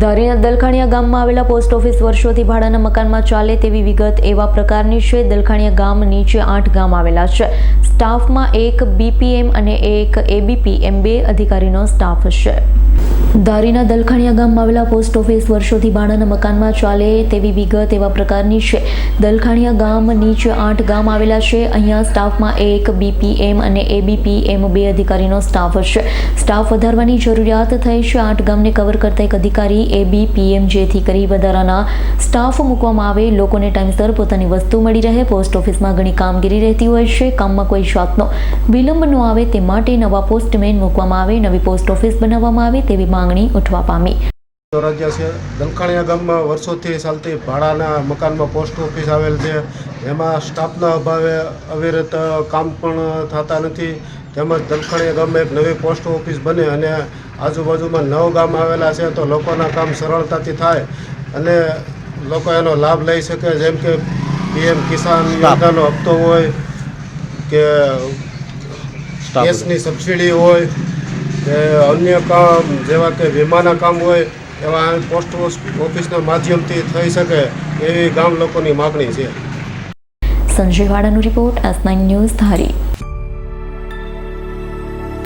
ધારીના દલખાણીયા ગામમાં આવેલા post office વર્ષોથી ભાડાના મકાનમાં ચાલે તેવી વિગત એવા પ્રકારની છે. દલખાણીયા ગામ નીચે આઠ ગામ આવેલા છે. સ્ટાફમાં એક બીપીએમ અને એક એબીપી એમ બે અધિકારીનો સ્ટાફ છે. ધારીના દલખાણીયા ગામમાં આવેલા પોસ્ટ ઓફિસ વર્ષોથી ભાડાના મકાનમાં ચાલે તેવી વિગત એવા પ્રકારની છે. દલખાણીયા ગામ નીચે આઠ ગામ આવેલા છે. અહીંયા સ્ટાફમાં એક બીપીએમ અને એબીપી એમ બે અધિકારીનો સ્ટાફ છે. સ્ટાફ વધારવાની જરૂરિયાત થઈ છે. આઠ ગામને કવર કરતા એક અધિકારી એબી પીએમજેથી કરી વધારાના સ્ટાફ મૂકવામાં આવે. લોકોને ટાઈમસર પોતાની વસ્તુ મળી રહે. પોસ્ટ ઓફિસમાં ઘણી કામગીરી રહેતી હોય છે. કામમાં કોઈ જાતનો વિલંબ ન આવે તે માટે નવા પોસ્ટમેન મૂકવામાં આવે, નવી પોસ્ટ ઓફિસ બનાવવામાં આવે તેવી માંગણી ઉઠવા પામી. દલખાણીયા ગામમાં વર્ષોથી ચાલતી ભાડાના મકાનમાં પોસ્ટ ઓફિસ આવેલ છે. એમાં સ્ટાફના અભાવે અવિરત કામ પણ થતા નથી. તેમજ દલખાણીયા ગામમાં એક નવી પોસ્ટ ઓફિસ બને અને આજુબાજુમાં નવ ગામ આવેલા છે તો લોકોના કામ સરળતાથી થાય અને લોકો એનો લાભ લઈ શકે. જેમ કે પીએમ કિસાન યોજનાનો હપ્તો હોય કે ગેસની સબસિડી હોય કે અન્ય કામ જેવા કે વીમાના કામ હોય એવા પોસ્ટ ઓફિસના માધ્યમથી થઈ શકે એવી ગામ લોકોની માગણી છે. Sanjay વાડાનો report S nine news Dhari.